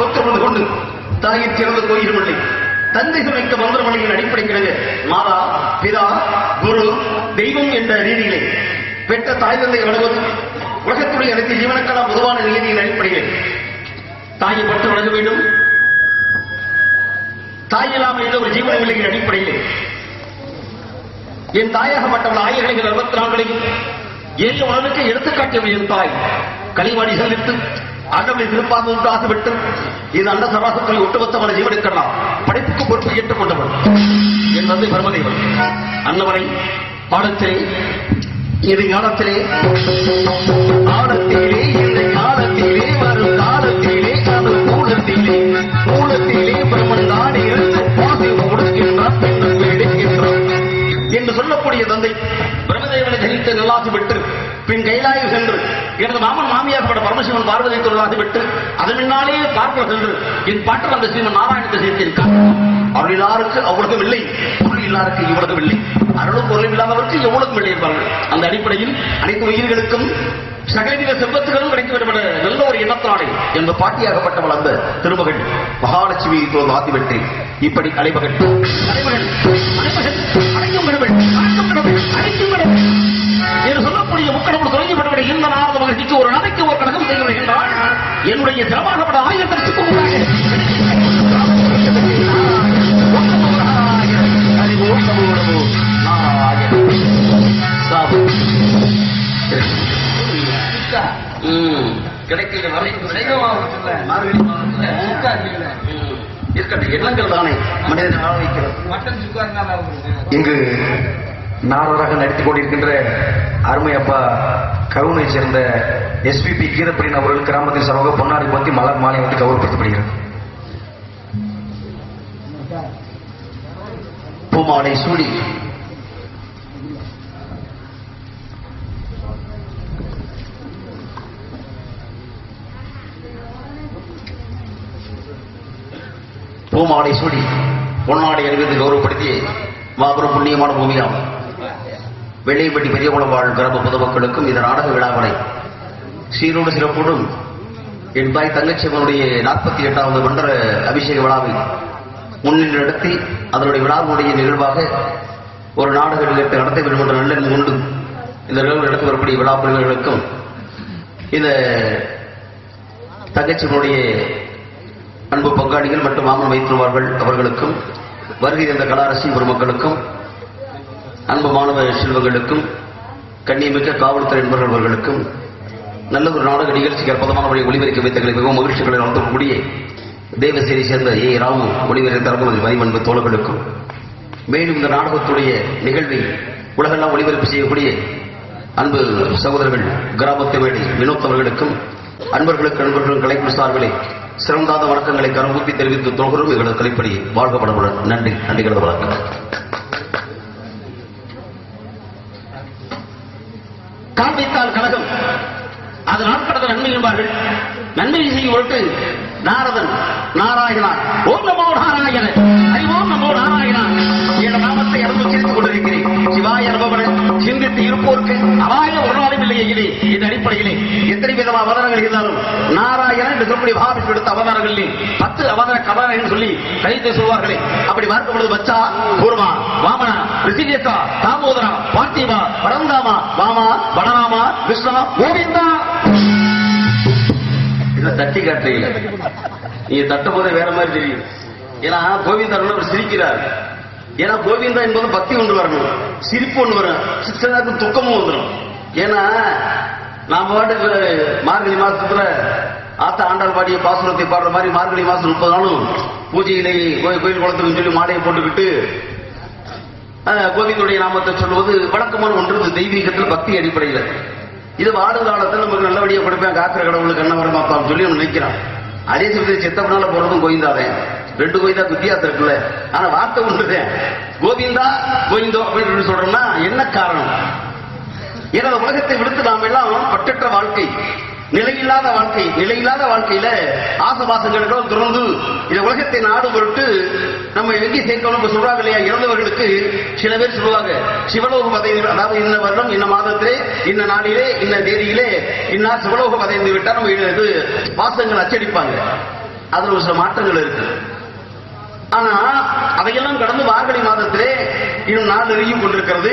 நாமங்களை சொற்கொண்டு கொண்டு தாயை சிறந்த கோயிலுமில்லை தந்தை சமைக்க அடிப்படை அடிப்படைக்கிறது மாதா பிதா குரு தெய்வம் என்ற ரீதியிலே பெற்ற தாய் தந்தை வழங்குவது உலகத்துடைய அனைத்து ஜீவனுக்கெல்லாம் பொதுவான ரீதியின் அடிப்படையில் தாயை பட்டு வழங்க வேண்டும். தாய் இல்லாமல் எந்த ஒரு ஜீவன நிலையின் அடிப்படையில் என் தாயாகப்பட்டவள் ஆயிரங்கள் அறுபத்தி நான்களையும் ஏழு உணவுக்கு எடுத்துக்காட்டியவள் என் தாய். களிவாடி செல்லிட்டு ஆண்டவனை திருப்பாக உண்டாக விட்டு இது அண்ட சமாசத்தில் ஒட்டுமொத்தமான ஜீவனுக்கெல்லாம் படைப்புக்கு பொறுப்பு ஏற்றுக்கொண்டவள் என் தந்தை பரமதேவன். அன்னவரை பாடத்திலே இது ஞானத்திலே ஆழத்திலே இந்த காலத்திலே வரும் காலத்திலே அது மூலத்திலே மூலத்திலே பிரம்மன் நாடி இருந்து பாசி கொடுக்கின்றான் என்று சொல்லக்கூடிய தந்தை பிரம்மதேவனை ஜெயித்து நல்லாசி விட்டு பின் கைலாய சென்று எனது மாமன் மாமியார் மாமியாக்கப்பட்ட பரமசிவன் பார்வதி தொழிலாசி விட்டு அதன் பின்னாலே பார்க்க சென்று என் பாட்டில் அந்த ஸ்ரீமன் நாராயணத்தை சேர்த்திருக்கார். அவள் எல்லாருக்கு அவ்வளவும் இல்லை பொருள் எல்லாருக்கு இவ்வளவும் இல்லை. அருளும் பொருளும் இல்லாதவருக்கு எவ்வளவும் இல்லை என்பார்கள். அந்த அடிப்படையில் அனைத்து உயிர்களுக்கும் சகலவித செல்வத்துகளும் கிடைத்து விடப்பட நல்ல ஒரு எண்ணத்தானே என்று பாட்டியாகப்பட்டவள் அந்த திருமகள் மகாலட்சுமி தோல் ஆத்தி இப்படி அலைமகள் அலைமகள் அலைமகள் அடையும் கடவுள் சொல்லக்கூடிய முக்கடவுள் தொடங்கிப்பட்டவரை இந்த நாரத மகிழ்ச்சிக்கு ஒரு நாளைக்கு ஒரு கணக்கம் செய்ய வருகின்றால் என்னுடைய திறமாகப்பட்ட ஆயிரத்திற்கு கிடைக்கிற வரை மார்கழி மாதத்துல ம், இருக்கட்டும் எண்ணங்கள் தானே மனிதனை வாழ வைக்கிறது இங்கு நாரதராக நடித்துக் கொண்டிருக்கின்ற அருமை அப்பா கருணை சேர்ந்த எஸ்பிபி கீதப்பிரியன் அவர்கள் கிராமத்தில் சமூக பொன்னாடி பத்தி மலர் மாலை வந்து கௌரவப்படுத்தப்படுகிறது. பூமாலை சூடி. பூமாலை சூடி பொன்னாடை அணிவித்து கௌரவப்படுத்தி மாபெரும் புண்ணியமான பூமியாகும். வெள்ளைப்பட்டி பெரியகுளம் வாழ் கிராம பொதுமக்களுக்கும் இந்த நாடக விழாவினை சீரோடு சிறப்புடன் என் தாய் தங்கச்சியம்மனுடைய நாற்பத்தி எட்டாவது மண்டல அபிஷேக விழாவை முன்னில் நடத்தி அதனுடைய விழாவுடைய நிகழ்வாக ஒரு நாடக நிகழ்ச்சி நடத்த வேண்டும் என்ற நல்லெண்ணம் கொண்டு இந்த நிகழ்வு நடத்தி வரக்கூடிய விழா பிரிவுகளுக்கும் இந்த தங்கச்சிவனுடைய அன்பு பங்காளிகள் மற்றும் மாமன் வைத்திருவார்கள் அவர்களுக்கும் வருகை தந்த கலாரசி பெருமக்களுக்கும் அன்பு மாணவ செல்வங்களுக்கும் கண்ணியமிக்க காவல்துறை நண்பர்கள் அவர்களுக்கும் நல்ல ஒரு நாடக நிகழ்ச்சிக்கு அற்புதமான வழி ஒளிபரிக்க வைத்தங்களை மிகவும் மகிழ்ச்சிகளை நடத்தக்கூடிய தேவசேரி சேர்ந்த ஏ ராமு ஒளிபெருக்க தரப்பு மதிமன்பு தோழர்களுக்கும் மேலும் இந்த நாடகத்துடைய நிகழ்வை உலகெல்லாம் ஒளிபரப்பு செய்யக்கூடிய அன்பு சகோதரர்கள் கிராமத்து வேடி வினோத் அவர்களுக்கும் அன்பர்களுக்கு நண்பர்களும் கலைப்பு சார்பிலே சிறந்தாத வணக்கங்களை கரம்பூப்பி தெரிவித்து தோகரும் எங்களது கலைப்படி வாழ்க்கப்படவுடன் நன்றி. நன்றிகளது வணக்கம். காண்பித்தால் கழகம். அது நாட்கடந்த நன்மை என்பார்கள். நன்மை செய்யும் பொருட்டு நாரதன் நாராயணா ஓம் நமோ நாராயண அறிவோம் நமோ நாராயணா என் நாமத்தை அனுபவம் சேர்த்துக் கொண்டிருக்கிறேன். சிவாய அனுபவன சிந்தித்து இருப்போருக்கு அபாய ஒரு நாளும் இந்த அடிப்படையிலே எத்தனை விதமான அவதாரங்கள் இருந்தாலும் நாராயணன் என்று சொல்லக்கூடிய பாபிக்கு எடுத்த அவதாரங்களில் பத்து அவதார கதான என்று சொல்லி கழித்து சொல்வார்களே. அப்படி பார்க்கும் பொழுது வச்சா கூர்மா வாமனா ரிஷிகேசா தாமோதரா பார்த்திவா பரந்தாமா வாமா பலராமா கிருஷ்ணா கோவிந்தா. இதை தட்டி காட்டுறீங்க நீங்க தட்ட போதே வேற மாதிரி தெரியும். ஏன்னா கோவிந்தர் அவர் சிரிக்கிறார். ஏன்னா கோவிந்தா என்பது பக்தி ஒன்று வரணும். சிரிப்பு ஒன்று வரும். சித்தனாக்கு துக்கமும் வந்துடும் ஏன்னா நாம பாட்டுக்கு மார்கழி மாசத்துல ஆத்த ஆண்டாள் பாடிய பாசுரத்தை பாடுற மாதிரி மார்கழி மாசம் முப்பது நாளும் பூஜையிலே கோயில் கோயில் குளத்துக்கு சொல்லி மாலையை போட்டுக்கிட்டு அஹ், கோவிந்தனுடைய நாமத்தை சொல்வது வழக்கமான ஒன்று இந்த தெய்வீகத்தில் பக்தி அடிப்படையில். இது வாடும் காலத்தில் நமக்கு நல்லபடியாக கொடுப்பேன் காக்கிற கடவுளுக்கு என்ன வரமாப்பான்னு சொல்லி நம்ம நினைக்கிறான். அதே சமயத்தில் சித்தப்பனால போறதும் கோவிந்தாதேன் ரெண்டு கோவிந்தா வித்தியாசம் இருக்குல்ல. ஆனா வார்த்தை ஒன்றுதான். கோவிந்தா கோவிந்தோ அப்படின்னு சொல்றோம்னா என்ன காரணம்? ஏன்னா உலகத்தை விடுத்து நாம் எல்லாம் பற்றற்ற வாழ்க்கை. நிலையில்லாத வாழ்க்கை நிலையில்லாத வாழ்க்கையில ஆசபாசங்களுக்கும் திறந்து இந்த உலகத்தை நாடு பொருட்டு நம்ம எங்கே சேர்க்கணும் சொல்றாங்க இல்லையா? இறந்தவர்களுக்கு சில பேர் சொல்லுவாங்க சிவலோக பதவி அதாவது இந்த வருடம் இந்த மாதத்திலே இந்த நாளிலே இந்த தேதியிலே இன்னார் சிவலோக பதவி விட்டா நம்ம இது வாசகங்கள் அச்சடிப்பாங்க. அதுல ஒரு சில மாற்றங்கள் இருக்கு. ஆனா அதையெல்லாம் கடந்து மார்கழி மாதத்திலே இன்னும் நாள் நெருங்கிக் கொண்டிருக்கிறது.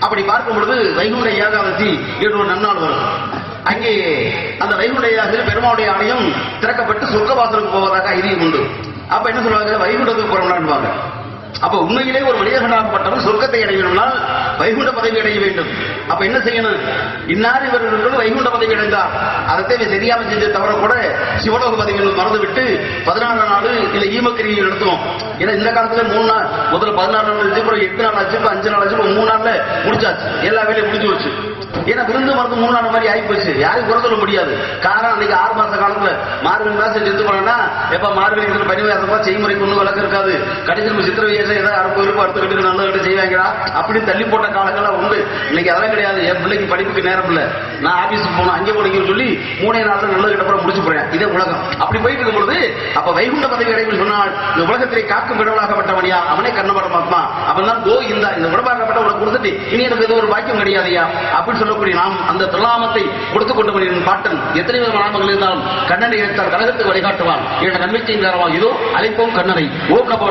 அப்படி பார்க்கும் பொழுது வைகுண்ட ஏகாதசி என்று ஒரு நன்னாள் வரும். அங்கே அந்த வைகுண்ட ஏகாதசியில் பெருமாவுடைய ஆலயம் திறக்கப்பட்டு சொர்க்கவாசலுக்கு போவதாக ஐதீகம் உண்டு. அப்ப என்ன சொல்லுவாங்க? வைகுண்டத்துக்கு போறோம்னான்பாங்க அப்ப உண்மையிலே ஒரு மனிதர்களாகப்பட்டவன் சொர்க்கத்தை அடைய வைகுண்ட பதவி அடைய வேண்டும். அப்ப என்ன செய்யணும்? இன்னார் இவர்கள் வைகுண்ட பதவி அடைந்தார் அதை இவன் தெரியாம செஞ்ச தவிர கூட சிவலோக பதவிகள் மறந்து விட்டு பதினாறு நாள் இல்ல ஈமக்கிரியை நடத்துவோம். ஏன்னா இந்த காலத்துல மூணு நாள். முதல்ல பதினாறு நாள் அப்புறம் எட்டு நாள் ஆச்சு அப்புறம் அஞ்சு நாள் ஆச்சு அப்புறம் மூணு நாள்ல முடிச்சாச்சு எல்லா வேலையும் முடிஞ்சு வச்சு ஏன்னா விருந்து மருந்து மூணு நாள் மாதிரி ஆகிப்போச்சு. யாரும் குறை சொல்ல முடியாது. காரணம் அன்னைக்கு ஆறு மாச காலத்துல மார்கழி மாசம் செத்து போனா எப்ப மார்கழி இருக்கிற பனி மாசமா செய்முறைக்கு ஒன்றும் விளக்கு இருக்காது. கடைசி நம்ம சித்திர ஏதாவது அறுப்பு இருப்பு அடுத்த வீட்டுக்கு நல்ல கட்டு செய்வாங்களா அப்படி தள்ளி போட்ட காலங்கள்லாம் உண்டு. இன்னைக்கு அதெல்லாம் கிடையாது. என் பிள்ளைக்கு படிப்புக்கு நேரம் இல்லை. நான் ஆபீஸுக்கு போகணும். அங்கே போனீங்கன்னு சொல்லி மூணே நாள்ல நல்ல கிட்ட அப்புறம் முடிச்சு போறேன். இதே உலகம். அப்படி போயிட்டு இருக்கும் பொழுது அப்ப வைகுண்ட பதவி அடைவில் சொன்னால் இந்த உலகத்திலே காக்கும் கடவுளாகப்பட்டவனியா அவனே கண்ண பார்த்தான் அவன் தான் கோ இந்த இந்த உடம்பாகப்பட்ட உனக்கு கொடுத்துட்டு இனி எனக்கு இது ஒரு பாக்கியம் கிடையாதையா அப்படின்னு சொல்லக்கூடிய நாம் அந்த திருநாமத்தை கொடுத்துக் கொண்டவன் பாட்டன் எத்தனை விதமான நாமங்கள் இருந்தாலும் கண்ணனை எடுத்தால் கழகத்தை வழிகாட்டுவான் என்ற நன்மை தரவான் இதோ அழைப்போம் கண்ணனை. ஓம் நமோ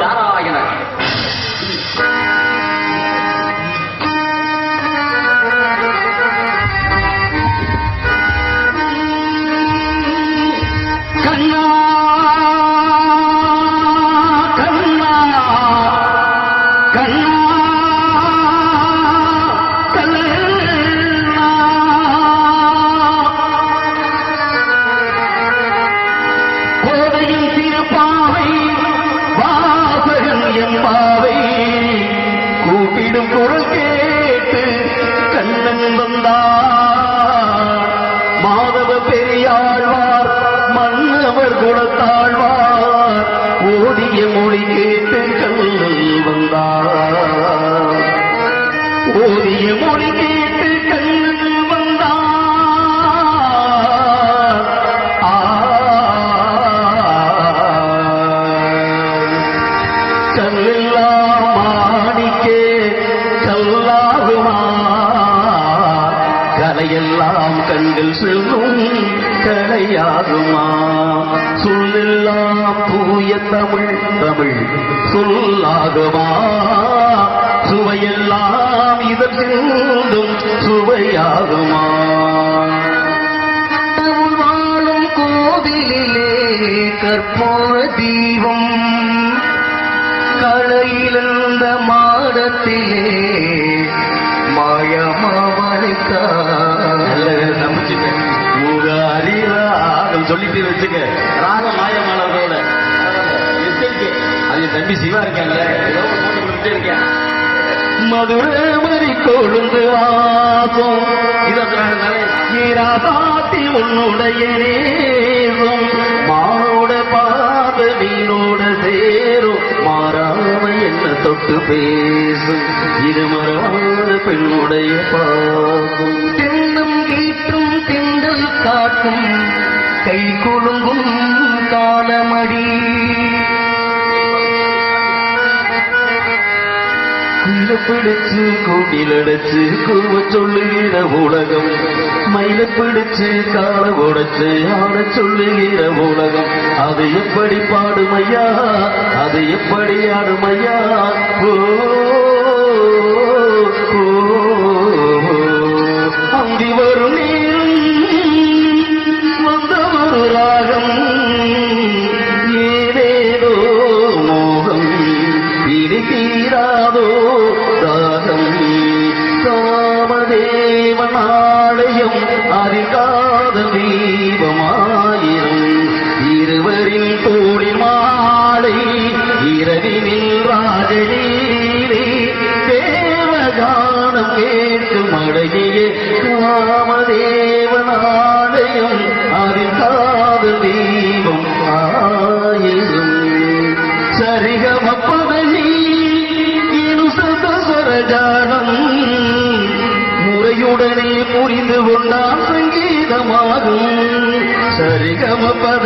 யாருமா? சொல்லெல்லாம் தூய தமிழ் தமிழ் சொல்லாகுமா சுவையெல்லாம் இதழ் சிந்தும் சுவையாகுமா? தமிழ் வாழும் கோவிலிலே கற்பூர தீபம் களையிழந்த மாடத்திலே மாயமா மாயமாவனுக்கா நம்பிச்சுட்டேன் முகாரி ராகம் சொல்லிட்டு வச்சுக்க. ராகம் மாயமானவர்களோட அது தம்பி சிவா இருக்காங்க கொழுந்து வாசம். ஈராபாத்தி உன்னுடைய நேசம். மானோட பாத வீரோட சேரும். மாற தொட்டு பேசும் இருமரான பெண்ணுடைய பாவம். தென்னம் கீற்றும் திண்டல் காக்கும் கை கொழுங்கும் காலமடி. குயில பிடிச்சு கூட்டிலடைச்சு கூவ சொல்லுகிற உலகம். மயில பிடிச்சு கால உடைச்சு ஆட சொல்லுகிற உலகம். அது எப்படி பாடுமையா? அது எப்படி ஆடுமையா? ஓ ஓ, வரும் நீரும் வந்த ஒரு ராகம்.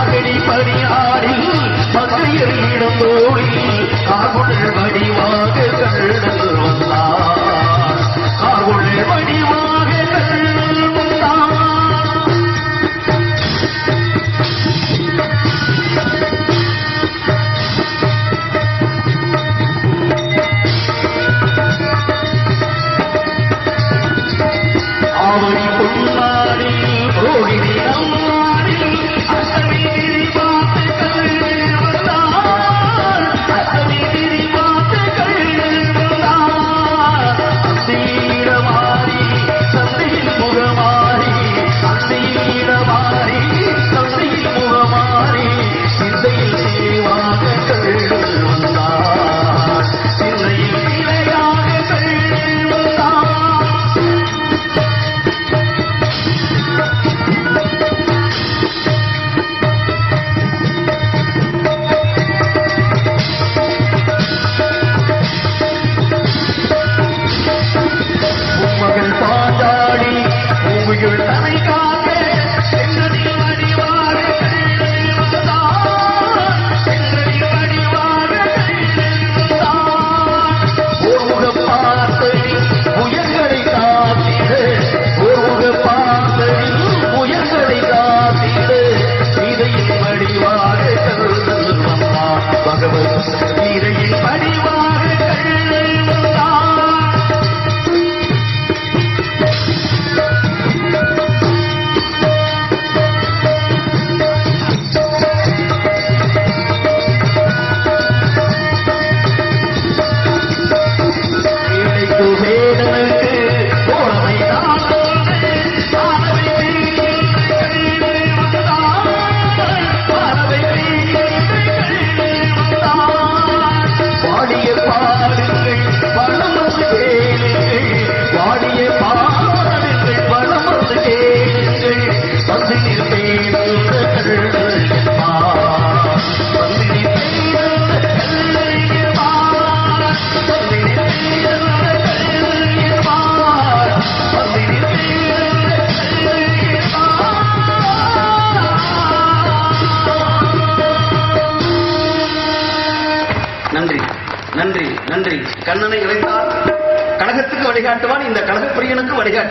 மாகடி பணியாடி மங்கையரிடம் தோளில் காகுடல் வடிவாக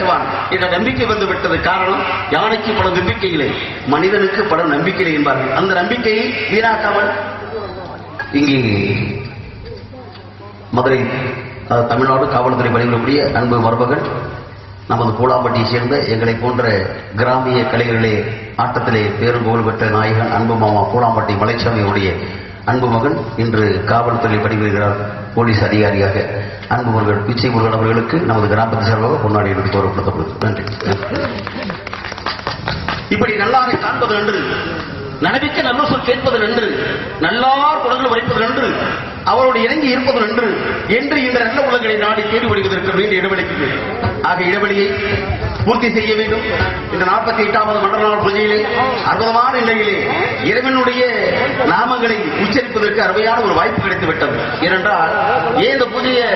கழகப்பிரியனுக்கு என்ற நம்பிக்கை வந்து விட்டது காரணம் யானைக்கு பல நம்பிக்கையிலே மனிதனுக்கு பல நம்பிக்கையிலே என்பார்கள். அந்த நம்பிக்கையை வீணாக்காமல் இங்கே மதுரை தமிழ்நாடு காவல்துறை பணிபுரியக்கூடிய அன்பு மருமகள் நமது பூலாம்பட்டியை சேர்ந்த எங்களை போன்ற கிராமிய கலைகளிலே ஆட்டத்திலே பேரும் புகழ் பெற்ற நாயகன் அன்பு மாமா பூலாம்பட்டி மலைச்சாமியுடைய அன்பு மகன் இன்று காவல்துறை பணிபுரிகிறார் போலீஸ் அதிகாரியாக. அன்பு முருகன் பிச்சை முருகன் அவர்களுக்கு நமது கிராமத்து சார்பாக பொன்னாடி எடுத்து தோறப்படுத்தப்படுது நன்றி. இப்படி நல்லாரை காண்பது நன்று. நனவிக்க நல்ல சொல் கேட்பது நன்று. நல்லார் குடங்கள் வடிப்பது நன்று. அவரோடு இணங்கி இருப்பது என்று என்று இந்த நல்ல உலகங்களை நாடி தேடி வருவதற்கு வேண்டிய இடைவெளிக்கு ஆக இடைவெளியை பூர்த்தி செய்ய வேண்டும். இந்த நாற்பத்தி எட்டாவது மண்டல நாள் பூஜையிலே அற்புதமான நிலையிலே இறைவனுடைய நாமங்களை உச்சரிப்பதற்கு அருமையான ஒரு வாய்ப்பு கிடைத்து விட்டது ஏனென்றால் ஏன் இந்த பூஜையை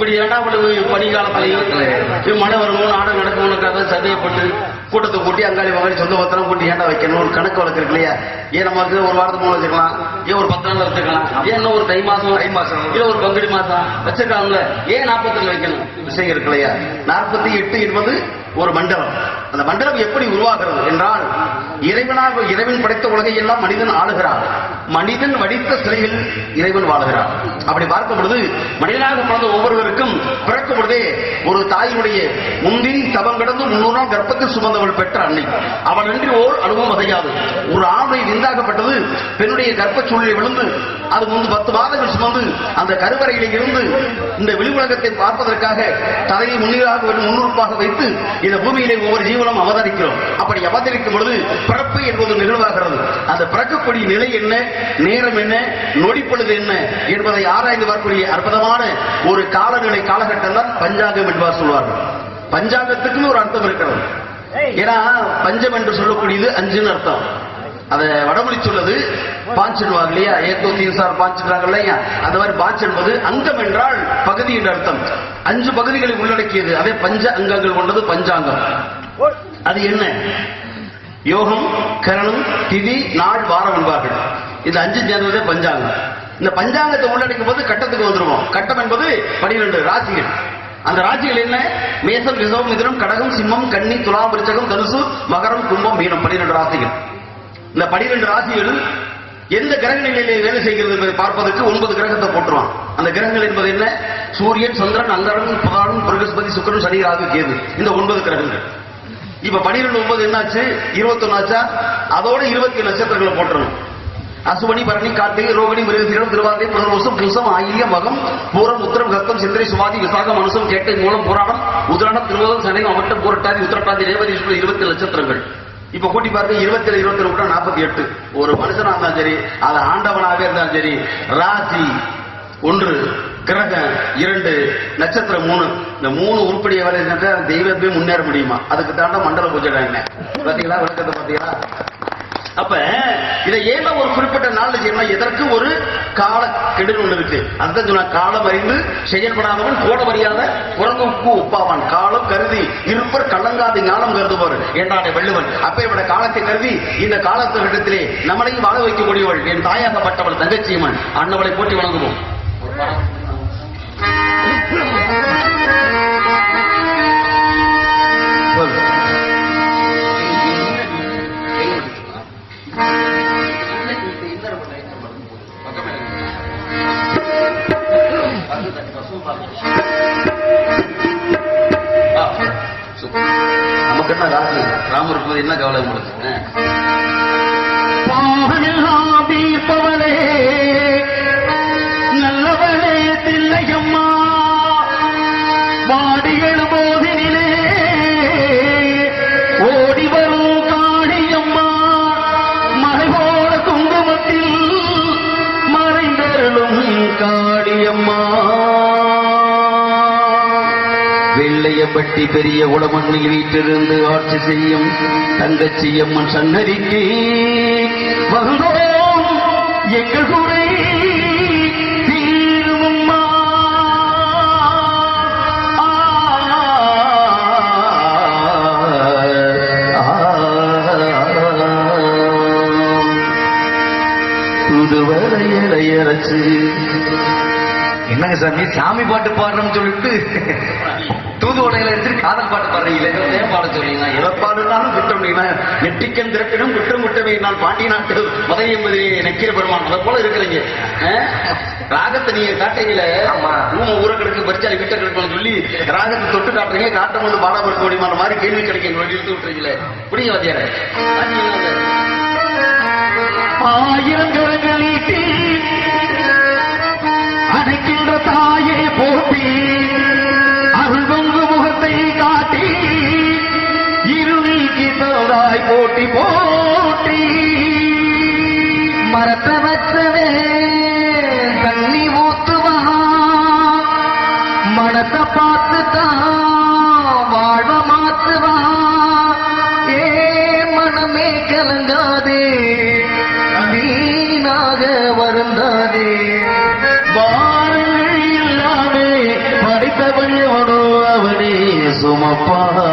இப்படி இரண்டாம் பணி காலத்திலேயும் மழை வருமோ நாடகம் நடக்குமோனுக்காக சந்தேகப்பட்டு கூட்டத்தை கூட்டி அங்காளி வங்காளி சொந்த பத்திரம் கூட்டி ஏன்டா வைக்கணும்? ஒரு கணக்கு வழக்கு இருக்கு இல்லையா ஏன் நமக்கு ஒரு வாரத்துக்கு மூணு வச்சுக்கலாம். ஏன் ஒரு பத்து நாள் வச்சுக்கலாம். ஏன் ஒரு தை மாசம்? தை மாசம். இல்ல ஒரு பங்குடி மாசம். வச்சிருக்காங்கல்ல ஏன் நாற்பத்தி வைக்கணும்? விஷயம் இருக்கு இல்லையா நாற்பத்தி எட்டு என்பது ஒரு மண்டலம் அந்த மண்டலம் எப்படி உருவாகிறது என்றால் இறைவனாக இறைவன் படைத்த உலகை எல்லாம் மனிதன் ஆளுகிறான். மனிதன் வடித்த சிலையில் இறைவன் வாழுகிறான். அப்படி பார்க்கும் பொழுது மனிதனாக பிறந்த ஒவ்வொருவருக்கும் பிறக்கும் பொழுதே ஒரு தாயினுடைய முந்தின் தவம் கிடந்து முன்னூறு நாள் கர்ப்பத்தில் சுமந்தவள் பெற்ற அன்னை. அவள் அன்றி ஓர் அனுபவம் வகையாது ஒரு ஆணை விந்தாகப்பட்டது பெண்ணுடைய கர்ப்ப சூழலில் விழுந்து அது முன்பு பத்து மாதங்கள் சுமந்து அந்த கருவறையிலே இருந்து இந்த வெளி உலகத்தை பார்ப்பதற்காக தலையை முன்னீராக முன்னுறுப்பாக வைத்து இந்த பூமியிலே ஒவ்வொரு ஜீவனும் அவதரிக்கிறோம். அப்படி அவதரிக்கும் பொழுது பிறப்பு என்பது நிகழ்வாகிறது. அந்த பிறக்கக்கூடிய நிலை என்ன நேரம் என்ன நொடிப்பொழுது என்ன என்பதை ஆராய்ந்து வரக்கூடிய அற்புதமான ஒரு காலநிலை காலகட்டம் தான் பஞ்சாங்கம் என்பார் சொல்வார்கள். பஞ்சாங்கத்துக்குன்னு ஒரு அர்த்தம் இருக்கிறது. ஏன்னா பஞ்சம் என்று சொல்லக்கூடியது அஞ்சுன்னு அர்த்தம். அத வடமொழி சொல்லுது பாஞ்சிடுவாங்க இல்லையா? ஏதோ தீர்சார் பாஞ்சிடுறாங்க இல்லையா? அந்த மாதிரி பாஞ்ச் என்பது அங்கம் என்றால் பகுதி என்று அர்த்தம். அஞ்சு பகுதிகளை உள்ளடக்கியது. அதே பஞ்ச அங்கங்கள் கொண்டது பஞ்சாங்கம். அது என்ன? யோகம் கரணம் திதி நாள் வாரம் என்பார்கள். இந்த அஞ்சு சேர்ந்ததே பஞ்சாங்கம். இந்த பஞ்சாங்கத்தை உள்ளடக்கும் போது கட்டத்துக்கு வந்துருவோம். கட்டம் என்பது பனிரெண்டு ராசிகள். அந்த ராசிகள் என்ன? மேசம் ரிசவம் மிதுனம் கடகம் சிம்மம் கன்னி துலா விருச்சகம் தனுசு மகரம் கும்பம் மீனம் பனிரெண்டு ராசிகள். இந்த பனிரெண்டு ராசிகள் எந்த கிரக நிலையிலே வேலை செய்கிறது என்பதை பார்ப்பதற்கு ஒன்பது கிரகத்தை போட்டுருவான். அந்த கிரகங்கள் என்பது என்ன? சூரியன் சந்திரன் அந்தரன் புதானம் பிரகஸ்பதி சுக்கரன் சனி ராகு கேது. இந்த ஒன்பது கிரகங்கள். இப்ப பனிரெண்டு ஒன்பது என்னாச்சு? இருபத்தொன்னு ஆச்சா? அதோட இருபத்தி நட்சத்திரங்களை போட்டுறணும். அசுவனி பரணி கார்த்திகை ரோகிணி மிருகசீரம் திருவாதிரை புனர்வசம் புருஷம் ஆயில்யம் மகம் பூரம் உத்திரம் கத்தம் சிந்திரை சுவாதி விசாகம் மனுஷம் கேட்டை மூலம் புராணம் உதிராடம் திருவோதம் சனை அவட்டம் பூரட்டாதி உத்திரட்டாதி ரேவதி இருபத்தி நட்சத்திரங்கள். இப்ப கூட்டி பாருங்க இருபத்தி ஏழு இருபத்தி ரெண்டு நாற்பத்தி எட்டு. ஒரு மனுஷனா இருந்தாலும் சரி அது ஆண்டவனாக இருந்தாலும் சரி ராசி ஒன்று கிரகம் இரண்டு நட்சத்திரம் மூணு. இந்த மூணு உருப்படியை வரை இருந்தா தெய்வமே முன்னேற முடியுமா? அதுக்கு தாண்டா மண்டல பூஜை என்ன. பாத்தீங்களா? விளக்கத்தை பாத்தீங்களா? அப்ப இதை ஏன் ஒரு குறிப்பிட்ட நாள்ல செய்யணும் எதற்கு ஒரு கால கெடுதல் ஒன்று இருக்கு? அதுதான் சொன்ன காலம் அறிந்து செயல்படாதவன் கோட அறியாத குரங்குக்கு ஒப்பாவான் காலம் கருதி இருப்பர் கலங்காது ஞானம் கருதுவார் என்றாடே வள்ளுவன்? அப்பேற்பட்ட காலத்தை கருதி இந்த காலத்திடத்திலே நம்மளையும் வாழ வைக்கக்கூடியவள். என் தாயாகப்பட்டவள் தங்கச்சியம்மன். அண்ணவளை போட்டி வழங்குவோம் நமக்கு என்ன ராசி ராமர் இருக்கும்போது என்ன கவலை உங்களுக்கு? பட்டி பெரிய உளமண்ணில் வீட்டிலிருந்து ஆட்சி செய்யும் தங்கச்சியம்மன் சன்னதிக்கு வந்தோம் எங்கள் குறை தீருமம்மா. புதுவரை இளையரசு என்னங்க சாமி? சாமி பாட்டு பாடுறோம்னு சொல்லிட்டு. தூதுவளையில எடுத்துட்டு காதல் பாட்டு பாடுறீங்களே ஏன் பாட சொல்றீங்க இழப்பாடுனாலும் குற்றம். நெற்றிக்கன் திறப்பினும் குற்றம் குற்றவை நான் பாண்டிய நாட்டு மதை என்பதை நக்கிர பெருமான். அதை போல இருக்கிறீங்க? ராகத்தை நீங்க காட்டுறீங்களே? ஆமா. ஊம ஊர கிடக்கு பரிச்சாலி விட்ட கிடக்குன்னு சொல்லி ராகத்தை தொட்டு காட்டுறீங்க. காட்டம் வந்து பாடம் இருக்க முடியுமா மாதிரி கேள்வி கிடைக்கும். இழுத்து விட்டுறீங்களே. புரியுங்க வாத்தியாரே? ஆயிரம் Papa.